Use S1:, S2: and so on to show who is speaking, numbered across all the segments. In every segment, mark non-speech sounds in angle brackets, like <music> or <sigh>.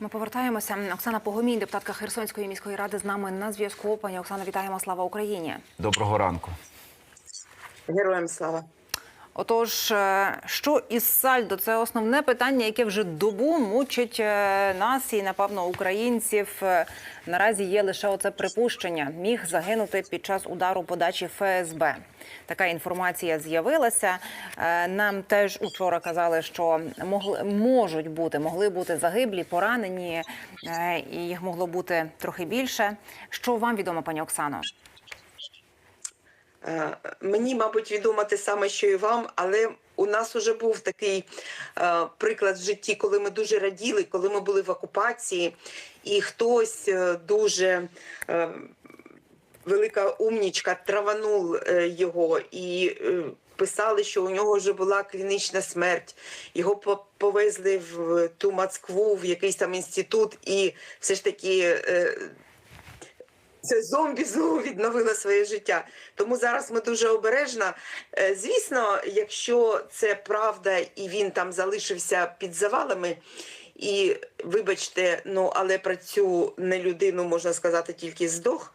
S1: Ми повертаємося. Оксана Погомій, депутатка Херсонської міської ради, з нами на зв'язку. Пані Оксана, вітаємо. Слава Україні.
S2: Доброго ранку.
S3: Героям слава.
S1: Отож, е, що із сальдо? Це основне питання, яке вже добу мучить е, нас і, напевно, українців. Е, Наразі є лише оце припущення. Міг загинути під час удару подачі ФСБ. Така інформація з'явилася. Нам теж учора казали, що могли можуть бути, могли бути загиблі, поранені, і їх могло бути трохи більше. Що вам відомо, пані Оксано?
S3: Е, Мені, мабуть, відомо те саме, що і вам, але у нас уже був такий е, приклад в житті, коли ми дуже раділи, коли ми були в окупації, і хтось е, дуже велика умнічка траванув його і. Писали, що у нього вже була клінічна смерть. Його по- повезли в ту Москву, в якийсь там інститут, і все ж таки це зомбі знову відновило своє життя. Тому зараз ми дуже обережно. Е, Звісно, якщо це правда і він там залишився під завалами. І вибачте, ну але про цю не людину можна сказати тільки здох,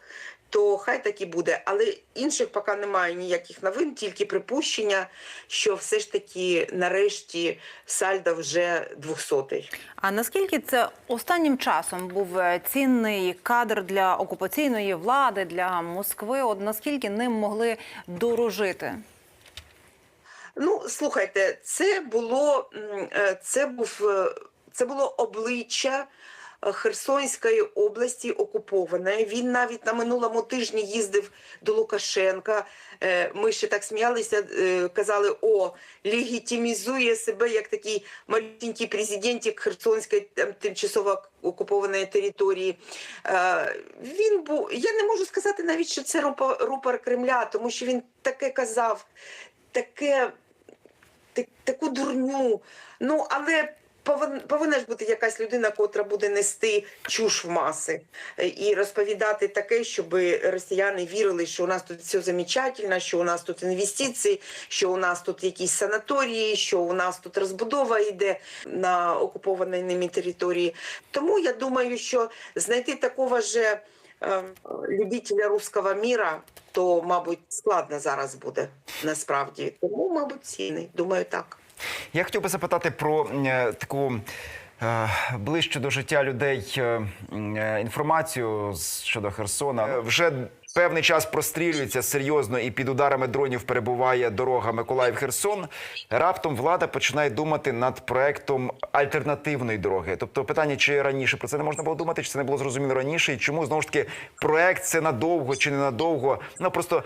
S3: то хай так і буде. Але інших поки немає ніяких новин, тільки припущення, що все ж таки нарешті Сальда вже двохсотий.
S1: А наскільки це останнім часом був е, цінний кадр для окупаційної влади для Москви? От наскільки ним могли дорожити?
S3: Ну, слухайте, це було е, це був е, це було обличчя Херсонської області окупованої. Він навіть на минулому тижні їздив до Лукашенка. Е, Ми ще так сміялися, е, казали, о, легітимізує себе як такий маленький президентик Херсонської тимчасово окупованої території. Е, Він був, я не можу сказати навіть, що це рупор, Кремля, тому що він таке казав, таке таку дурню. Ну, але повинна ж бути якась людина, котра буде нести чуш в маси е, і розповідати таке, щоб росіяни вірили, що у нас тут все замечательно, що у нас тут інвестиції, що у нас тут якісь санаторії, що у нас тут розбудова йде на окупованій ними території. Тому я думаю, що знайти такого же е, любителя руського міра, то, мабуть, складно зараз буде насправді. Тому, мабуть, цінний. Думаю, так.
S2: Я хотів би запитати про е, таку е, ближче до життя людей е, інформацію щодо Херсона. Вже певний час прострілюється серйозно і під ударами дронів перебуває дорога Миколаїв-Херсон. Раптом влада починає думати над проектом альтернативної дороги. Тобто питання, чи раніше про це не можна було думати, чи це не було зрозуміло раніше, і чому знову ж таки проект це надовго чи не надовго. Ну просто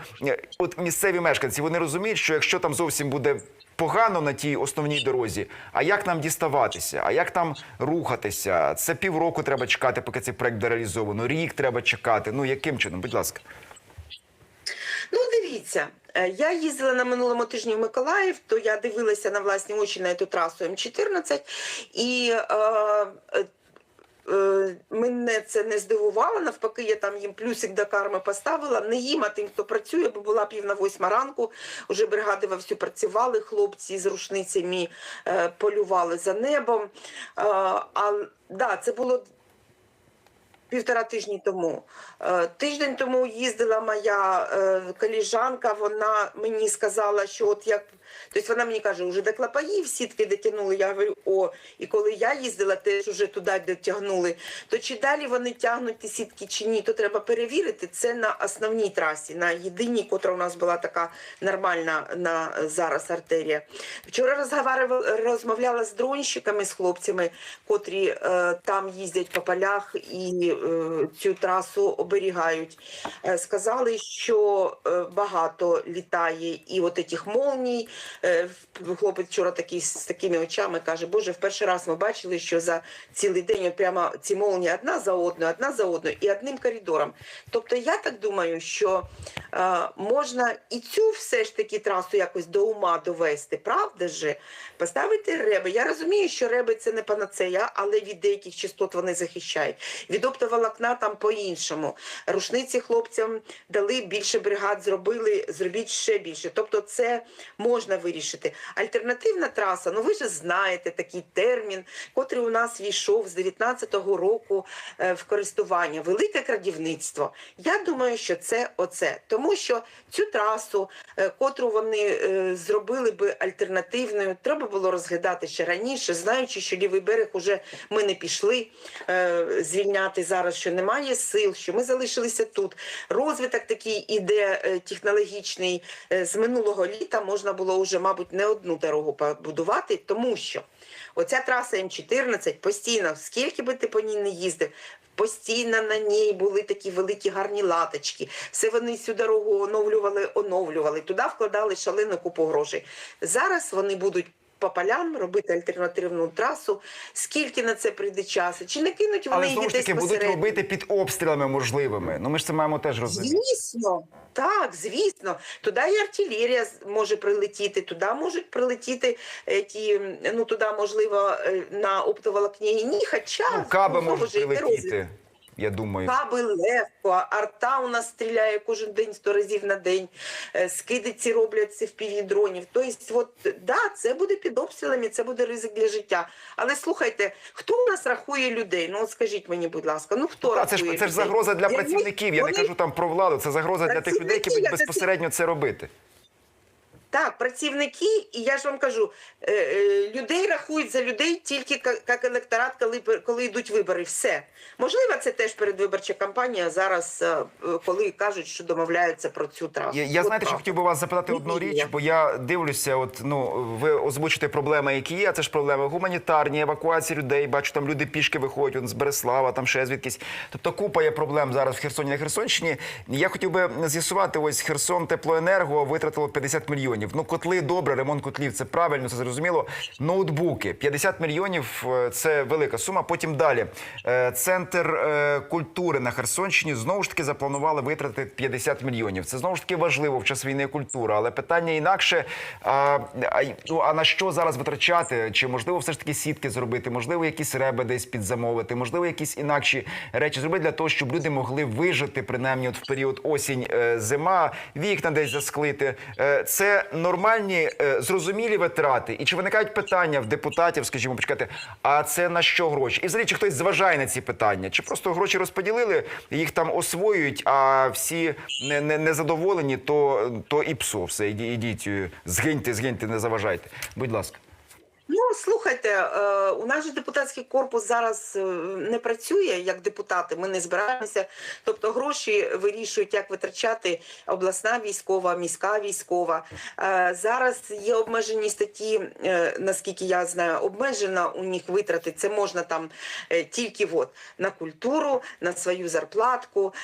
S2: от місцеві мешканці вони розуміють, що якщо там зовсім буде погано на тій основній дорозі. А як нам діставатися? А як там рухатися? Це півроку треба чекати, поки цей проект буде реалізовано. Рік треба чекати. Ну яким чином? Будь ласка.
S3: Ну, дивіться, е, я їздила на минулому тижні в Миколаїв, то я дивилася на власні очі на цю трасу М14, і е, е, е, мене це не здивувало. Навпаки, я там їм плюсик до карми поставила. Не їм, а тим, хто працює, бо була пів на восьма ранку. Уже бригади вовсю працювали, хлопці з рушницями е, полювали за небом. Е, а да, це було півтора тижні тому. Е, Тиждень тому їздила моя е, коліжанка, вона мені сказала, що от як. Тобто вона мені каже, вже до клапаїв сітки дотягнули. Я говорю, о, і коли я їздила, теж вже туди дотягнули. То чи далі вони тягнуть ті сітки чи ні, то треба перевірити. Це на основній трасі, на єдиній, котра у нас була така нормальна на зараз артерія. Вчора розмовляла з дронщиками, з хлопцями, котрі е, там їздять по полях і е, цю трасу оберігають. Е, сказали, що е, багато літає і от этих молній. Е, хлопець вчора такий з такими очами каже: Боже, в перший раз ми бачили, що за цілий день прямо ці молнії одна за одною, одна за одною і одним коридором. Тобто я так думаю, що е, можна і цю все ж таки трасу якось до ума довести, правда же? Поставити реби. Я розумію, що реби це не панацея, але від деяких частот вони захищають. Від оптоволокна там по-іншому. Рушниці хлопцям дали більше бригад, зробили, зробіть ще більше. Тобто це можна вирішити. Альтернативна траса, ну ви ж знаєте такий термін, котрий у нас війшов з 19-го року е, в користування. Велике крадівництво. Я думаю, що це оце. Тому що цю трасу, е, котру вони е, зробили би альтернативною, треба було розглядати ще раніше, знаючи, що лівий берег уже ми не пішли звільняти зараз, що немає сил, що ми залишилися тут. Розвиток такий іде технологічний з минулого літа можна було вже, мабуть, не одну дорогу побудувати, тому що оця траса М14 постійно, скільки би ти по ній не їздив. Постійно на ній були такі великі гарні латочки. Все вони цю дорогу оновлювали, оновлювали. Туди вкладали шалену купу грошей. Зараз вони будуть по полям робити альтернативну трасу. Скільки на це прийде часу? Чи не кинуть вони
S2: Але
S3: її десь
S2: таки будуть робити під обстрілами можливими. Ну ми ж це маємо теж розуміти.
S3: Звісно, так, звісно. Туди і артилерія може прилетіти, туди можуть прилетіти е, ті, ну туди можливо е, на оптоволокні ні, хоча
S2: Ну, каби можуть прилетіти. Я думаю.
S3: Каби легко, арта у нас стріляє кожен день 100 разів на день. е, Скидиці робляться в півдронів. Тобто, от, да, це буде під обстрілами, це буде ризик для життя. Але слухайте, хто у нас рахує людей? Ну от скажіть мені, будь ласка, ну хто
S2: Та,
S3: рахує
S2: це ж це ж загроза для
S3: Вони-
S2: працівників. Я не кажу там про владу. Це загроза для тих людей, які будуть безпосередньо це робити.
S3: Так, працівники, і я ж вам кажу, е, е, людей рахують за людей тільки як електорат, коли, коли йдуть вибори. Все. Можливо, це теж передвиборча кампанія зараз, е, коли кажуть, що домовляються про цю трасу.
S2: Я, я знаєте, що хотів би вас запитати одну річ,
S3: я.
S2: бо я дивлюся, от ну ви озвучите проблеми, які є. Це ж проблеми гуманітарні, евакуації людей. Бачу, там люди пішки виходять он з Береслава, там ще звідкись. Тобто купа є проблем зараз в Херсоні на Херсонщині. Я хотів би з'ясувати, ось Херсон Теплоенерго витратило 50 мільйонів. Ну, котли добре, ремонт котлів це правильно, це зрозуміло. Ноутбуки 50 мільйонів е, це велика сума. Потім далі. Е, Центр е, культури на Херсонщині знову ж таки запланували витратити 50 мільйонів. Це знову ж таки важливо в час війни культура, але питання інакше. А, ну, а на що зараз витрачати? Чи можливо все ж таки сітки зробити? Можливо, якісь реби десь підзамовити? Можливо, якісь інакші речі зробити для того, щоб люди могли вижити принаймні от в період осінь, зима, вікна десь засклити. Це нормальні, е, зрозумілі витрати. І чи виникають питання в депутатів, скажімо, почекати, а це на що гроші? І взагалі, чи хтось зважає на ці питання? Чи просто гроші розподілили, їх там освоюють, а всі не, задоволені, то, то і псо, все, іді- ідіть, згиньте, згиньте, не заважайте. Будь ласка.
S3: Ну, слухайте, е, у нас же депутатський корпус зараз е, не працює як депутати. Ми не збираємося. Тобто гроші вирішують, як витрачати обласна військова, міська військова. Е, Зараз є обмежені статті, наскільки я знаю, обмежена у них витрати. Це можна там тільки от, на культуру, на свою зарплатку,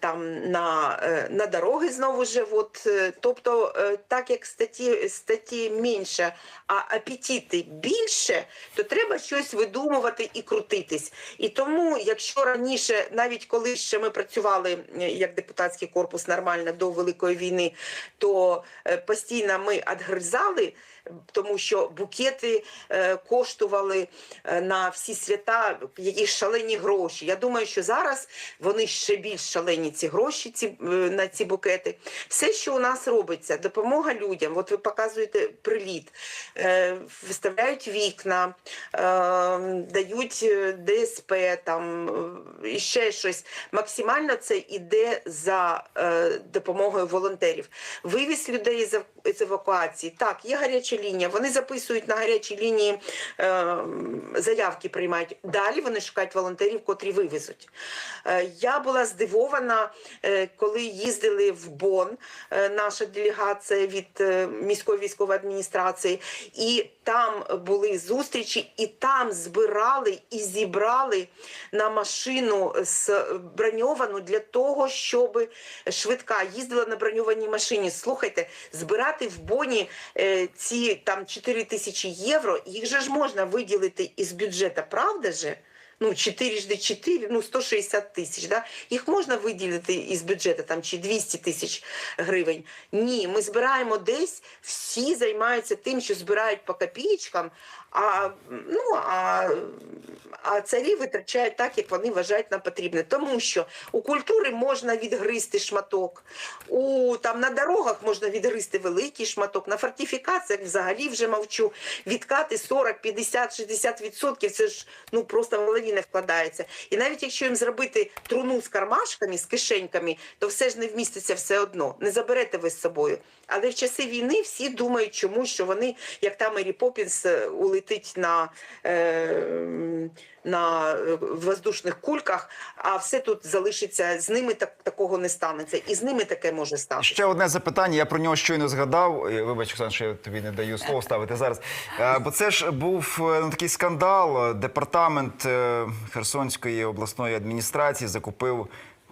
S3: там на, на дороги знову ж. От, тобто, так як статті, статті менше, а апетити більше, то треба щось видумувати і крутитись. І тому, якщо раніше, навіть коли ще ми працювали е, як депутатський корпус нормально до Великої війни, то е, постійно ми відгризали. Тому що букети е, коштували е, на всі свята якісь шалені гроші. Я думаю, що зараз вони ще більш шалені ці гроші, ці е, на ці букети. Все, що у нас робиться, допомога людям. От ви показуєте приліт, виставляють вікна, дають ДСП, там і ще щось. Максимально це іде за допомогою волонтерів. Вивіз людей з евакуації. Так, є гаряча лінія. Вони записують на гарячій лінії е, заявки, приймають. Далі вони шукають волонтерів, котрі вивезуть. Е, я була здивована, е, коли їздили в Бон, е, наша делегація від е, міської військової адміністрації, і там були зустрічі, і там збирали і зібрали на машину з броньовану для того, щоб швидка їздила на броньованій машині. Слухайте, збирати в Боні е, ці там 4 тисячі євро, їх же ж можна виділити із бюджету, правда же? Ну, 4 жди 4, ну 160 тисяч, да? їх можна виділити із бюджету там, чи 200 тисяч гривень. Ні, ми збираємо десь, всі займаються тим, що збирають по копійкам, А ну а, а царі витрачають так, як вони вважають на потрібне. Тому що у культури можна відгризти шматок, у там на дорогах можна відгризти великий шматок, на фортифікаціях взагалі вже мовчу. Відкати 40, 50, 60 відсотків. Це ж ну просто в голові не вкладається. І навіть якщо їм зробити труну з кармашками, з кишеньками, то все ж не вміститься все одно. Не заберете ви з собою. Але в часи війни всі думають, чому що вони, як та Мері Поппінс, е, улетить на, е, на е, воздушних кульках, а все тут залишиться. З ними так, такого не станеться. І з ними таке може статися.
S2: Ще одне запитання. Я про нього щойно згадав. Е, Вибач, Оксан, що я тобі не даю слово <laughs> ставити зараз. Бо це ж був ну, такий скандал. Департамент Херсонської обласної адміністрації закупив.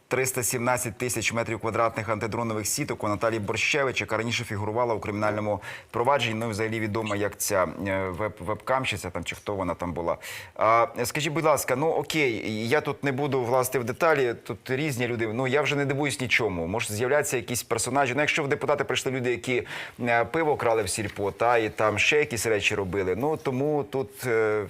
S2: 317 тисяч метрів квадратних антидронових сіток у Наталії Борщевич, яка раніше фігурувала у кримінальному провадженні. Ну, взагалі відома як ця е, веб вебкамщиця там чи хто вона там була. А, скажіть, будь ласка, ну окей, я тут не буду власти в деталі. Тут різні люди. Ну я вже не дивуюсь нічому. Може з'являться якісь персонажі. Ну, якщо в депутати прийшли люди, які е, пиво крали в сільпо, та і там ще якісь речі робили. Ну тому тут. е,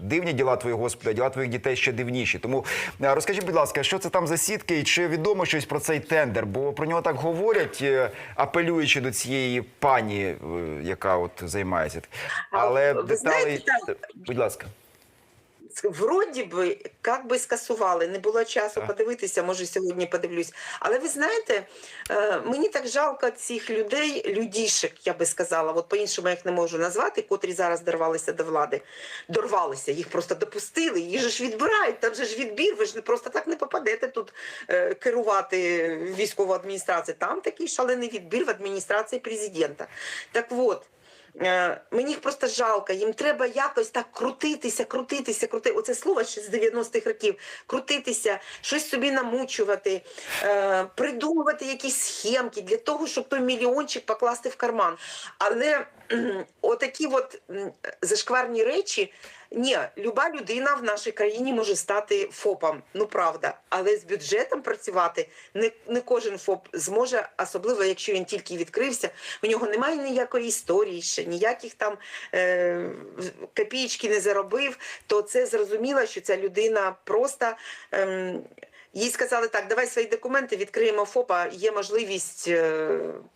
S2: Дивні діла твої, Господи, а діла твоїх дітей ще дивніші. Тому е, розкажіть, будь ласка, що це там за сітки, і чи відомо щось про цей тендер? Бо про нього так говорять, е, апелюючи до цієї пані, е, яка от займається. Але
S3: ви
S2: деталі,
S3: знаєте, так,
S2: будь ласка.
S3: Вроді би, як би скасували, не було часу подивитися, може сьогодні подивлюсь. Але ви знаєте, е, мені так жалко цих людей, людішек, я би сказала, от по-іншому я їх не можу назвати, котрі зараз дорвалися до влади. Дорвалися, їх просто допустили, їх же ж відбирають, там же ж відбір, ви ж просто так не попадете тут е, керувати військову адміністрацію. Там такий шалений відбір в адміністрації президента. Так от. Е, Мені їх просто жалко, їм треба якось так крутитися, крутитися, крути. Оце слово ще з 90-х років. Крутитися, щось собі намучувати, е, придумувати якісь схемки для того, щоб той мільйончик покласти в карман. Але отакі от зашкварні речі. Ні, люба людина в нашій країні може стати ФОПом, ну правда. Але з бюджетом працювати не, не кожен ФОП зможе, особливо якщо він тільки відкрився. У нього немає ніякої історії ще, ніяких там е, копійки не заробив. То це зрозуміло, що ця людина просто. ем, їй сказали так, давай свої документи, відкриємо ФОПа, є можливість е,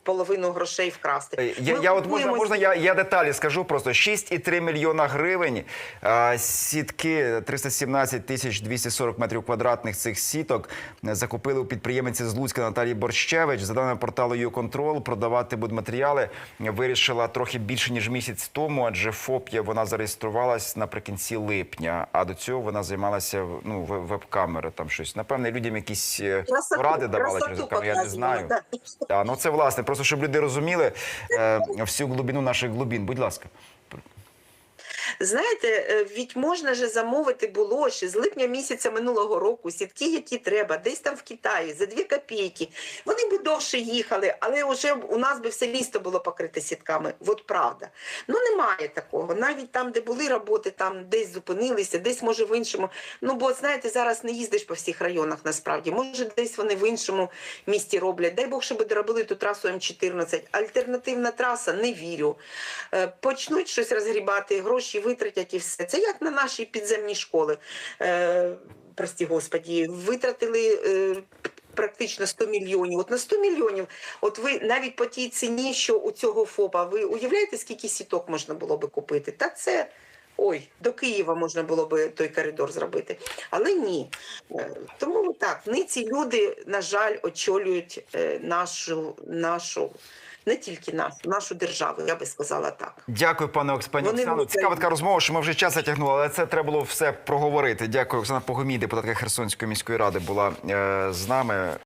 S3: половину грошей вкрасти.
S2: Е, Я,
S3: Ми
S2: я от можна, можна я, я деталі скажу просто 6,3 мільйона гривень. А, сітки 317 тисяч 240 метрів квадратних цих сіток е, закупили у підприємиці з Луцька Наталії Борщевич. За даними порталу «Юконтрол», продавати будматеріали вирішила трохи більше ніж місяць тому, адже ФОП є, вона зареєструвалась наприкінці липня. А до цього вона займалася ну веб- веб-камери, там щось. Напевне, людям якісь е,
S3: Красоту-
S2: поради
S3: давали
S2: через веб-камеру, я не знаю.
S3: да.
S2: Так, ну це власне, просто щоб люди розуміли е, всю глибину наших глибин. Будь ласка.
S3: Знаєте, е, ведь можна же замовити було ще з липня місяця минулого року сітки, які треба, десь там в Китаї за 2 копійки. Вони би довше їхали, але вже у нас би все місто було покрите сітками. От правда. Ну немає такого. Навіть там, де були роботи, там десь зупинилися, десь може в іншому. Ну бо знаєте, зараз не їздиш по всіх районах насправді. Може, десь вони в іншому місті роблять. Дай Бог, щоб доробили ту трасу М14. Альтернативна траса, не вірю. Е, Почнуть щось розгрібати, гроші витратять і все. Це як на наші підземні школи. Е, прості господі, витратили. Е, Практично 100 мільйонів. От на 100 мільйонів, от ви навіть по тій ціні, що у цього ФОПа, ви уявляєте, скільки сіток можна було би купити? Та це ой, до Києва можна було би той коридор зробити. Але ні. Е, Тому так, ці люди, на жаль, очолюють е, нашу, нашу, не тільки нас, нашу державу, я би сказала так.
S2: Дякую, пане Окс- пані
S3: Вони
S2: Оксано. Цікава така розмова, що ми вже час затягнули, але це треба було все проговорити. Дякую, Оксана Погомій, депутатка Херсонської міської ради, була е, з нами.